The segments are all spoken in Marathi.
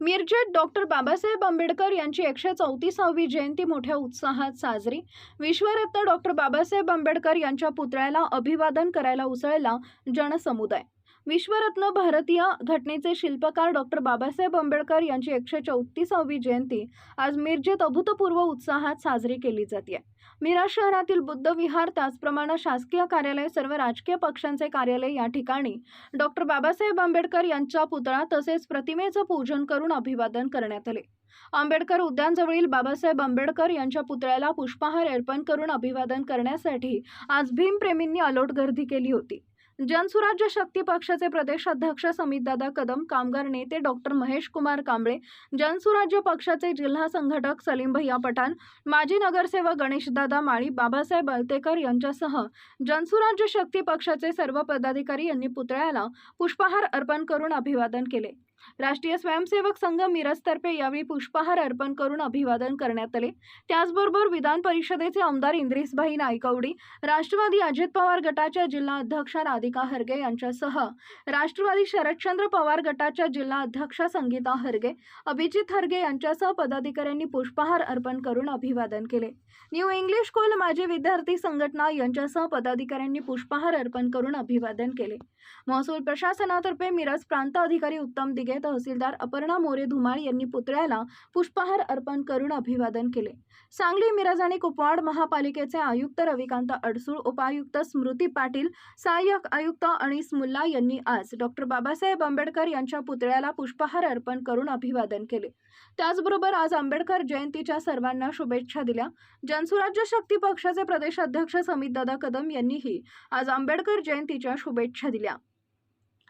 मिरजेत डॉक्टर बाबासाहेब आंबेडकर यांची एकशे चौतीसावी जयंती मोठ्या उत्साहात साजरी. विश्वरत्न डॉक्टर बाबासाहेब आंबेडकर यांच्या पुतळ्याला अभिवादन करायला उसळला जनसमुदाय. विश्वरत्न भारतीय घटनेचे शिल्पकार डॉक्टर बाबासाहेब आंबेडकर यांची एकशे चौतीसावी जयंती आज मिरजेत अभूतपूर्व उत्साहात साजरी केली जाते. मिराज शहरातील बुद्ध विहार त्याचप्रमाणे शासकीय कार्यालय सर्व राजकीय पक्षांचे कार्यालय या ठिकाणी डॉक्टर बाबासाहेब आंबेडकर यांचा पुतळा तसेच प्रतिमेचं पूजन करून अभिवादन करण्यात आले. आंबेडकर उद्यानजवळील बाबासाहेब आंबेडकर यांच्या पुतळ्याला पुष्पहार अर्पण करून अभिवादन करण्यासाठी आज भीमप्रेमींनी अलोट गर्दी केली होती. जनसुराज्य शक्ती पक्षाचे प्रदेशाध्यक्ष समितदादा कदम कामगार नेते डॉक्टर महेश कुमार कांबळे जनसुराज्य पक्षाचे जिल्हा संघटक सलीम भैया पठाण माजी नगरसेवक गणेशदादा माळी बाबासाहेब अळतेकर यांच्यासह जनसुराज्य शक्ती पक्षाचे सर्व पदाधिकारी यांनी पुतळ्याला पुष्पहार अर्पण करून अभिवादन केले. राष्ट्रीय स्वयंसेवक संघ मिरजतर्फे यावेळी पुष्पहार अर्पण करून अभिवादन करण्यात आले. त्याचबरोबर विधान परिषदेचे आमदार इंद्रिसभाई नायकवडी राष्ट्रवादी अजित पवार गटाच्या जिल्हा अध्यक्ष राधिका हरगे यांच्यासह राष्ट्रवादी शरदचंद्र पवार गटाच्या जिल्हा अध्यक्ष संगीता हरगे अभिजित हरगे यांच्यासह पदाधिकाऱ्यांनी पुष्पहार अर्पण करून अभिवादन केले. न्यू इंग्लिश स्कूल माजी विद्यार्थी संघटना यांच्यासह पदाधिकाऱ्यांनी पुष्पहार अर्पण करून अभिवादन केले. महसूल प्रशासनातर्फे मिरज प्रांत अधिकारी उत्तम दिघे तहसीलदार अपर्णा मोरे धुमाळ यांनी पुतळ्याला पुष्पहार अर्पण करून अभिवादन केले. सांगली मिरज आणि कुपवाड महापालिकेचे आयुक्त रविकांत अडसूळ उपायुक्त स्मृती पाटील सहाय्यक आयुक्त अनिस मुल्ला यांनी आज डॉक्टर बाबासाहेब आंबेडकर यांच्या पुतळ्याला पुष्पहार अर्पण करून अभिवादन केले. त्याचबरोबर आज आंबेडकर जयंतीच्या सर्वांना शुभेच्छा दिल्या. जनसुराज्य शक्ती पक्षाचे प्रदेशाध्यक्ष समितदादा कदम यांनीही आज आंबेडकर जयंतीच्या शुभेच्छा दिल्या.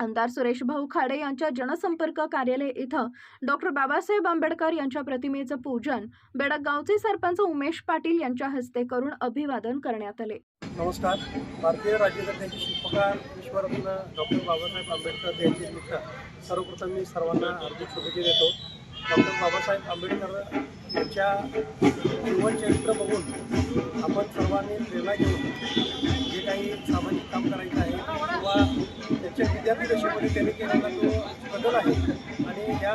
आमदार सुरेश भाऊ खाडे यांच्या जनसंपर्क कार्यालय इथं डॉक्टर बाबासाहेब आंबेडकर यांच्या प्रतिमेचं पूजन बेडकगावचे सरपंच उमेश पाटील यांच्या हस्ते करून अभिवादन करण्यात आले. नमस्कार. भारतीय राज्यघटनेचे शिल्पकार विश्वरत्न डॉक्टर बाबासाहेब आंबेडकर जयंतीनिमित्त सर्वप्रथम मी सर्वांना हार्दिक शुभेच्छा देतो. डॉक्टर बाबासाहेब आंबेडकर त्यांच्या जीवनचरित्र बघून आपण सर्वांनी प्रेरणा घेऊन जे काही सामाजिक काम करायचं आहे किंवा त्यांच्या विद्यार्थी दशेमध्ये त्यांनी केलेला जो बदल आहे आणि या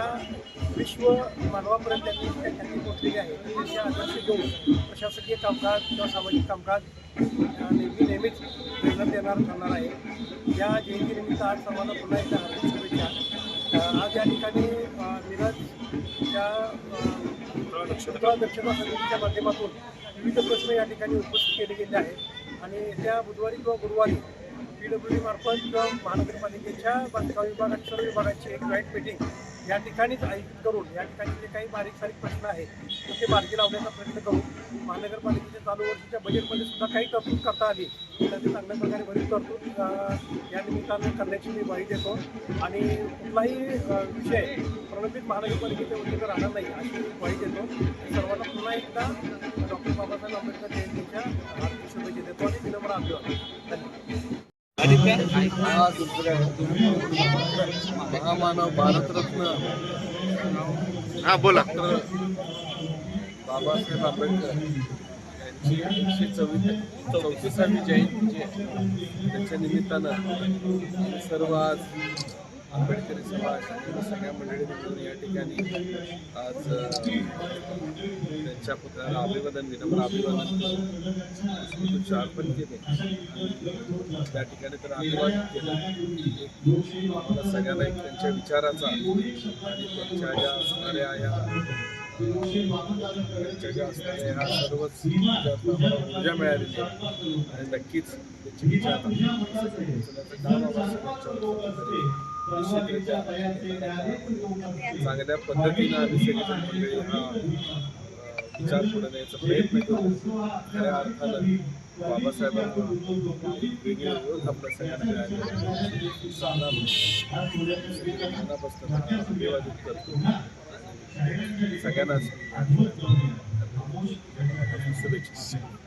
विश्व मानवापर्यंत त्यांनी त्या ख्याती आहे त्यांचे आदर्श घेऊन प्रशासकीय कामकाज किंवा सामाजिक कामकाज नेहमी नेहमीच प्रेरणा देणार ठरणार आहे. या जयंतीनिमित्त आज सर्वांना पुन्हा एकदा हार्दिक शुभेच्छा. आज या ठिकाणी अ, त्या अ, दक्षता समितीच्या माध्यमातून विविध प्रश्न या ठिकाणी उपस्थित केले गेले आहेत. आणि त्या बुधवारी किंवा गुरुवारी पी डब्ल्यू डी मार्फत किंवा महानगरपालिकेच्या बांधकाम विभागाची सर्व विभागाची एक जॉईंट मिटिंग या ठिकाणीच आयोजित करून या ठिकाणी जे काही बारीक सारीक प्रश्न आहेत ते मार्गी लावण्याचा प्रयत्न करू महानगरपालिकेच्या चालू वर्षाच्या बजेटमध्ये सुद्धा काही तरतूद करता आली. तर ते चांगल्या प्रकारे तरतूद अ, या निमित्तानं करण्याची मी ग्वाही देतो. आणि कुठलाही विषय प्रलंबित महानगरपालिकेच्या वतीनं राहणार नाही अशी मी ग्वाही देतो. सर्वांना पुन्हा एकदा डॉक्टर बाबासाहेब आंबेडकर जयंतीच्या हार्दिक शुभेच्छा देतो आणि विनम्र अभिवादन. धन्यवाद. महामानव भारतरत्न हा बोला. बाबासाहेब आंबेडकर. यांची एकशे चौवीस चौतीसावी जयंती जी आहे त्याच्या निमित्तानं सर्व आज आंबेडकरी समाज किंवा सगळ्या मंडळी मिळून या ठिकाणी आज त्यांच्या पुतळ्याला अभिवादन विनम्र अभिवादन अर्पण केले. त्या ठिकाणी तर अभिवादन केलं. सगळ्यांना एक त्यांच्या विचाराचा आणि त्यांच्या ज्या असणाऱ्या या त्यांच्या ह्या सर्वच मिळालेली आणि नक्कीच त्याची विचार चांगल्या पद्धतीनं मंडळी हा विचार पुढे न्यायचा प्रयत्न करू. खऱ्या अर्थानं बाबासाहेबांना एक वेगळी ओळख आपल्या सगळ्यांना मिळाली मनापासून अभिवादित करतो. सगळ्यांनाच शुभेच्छा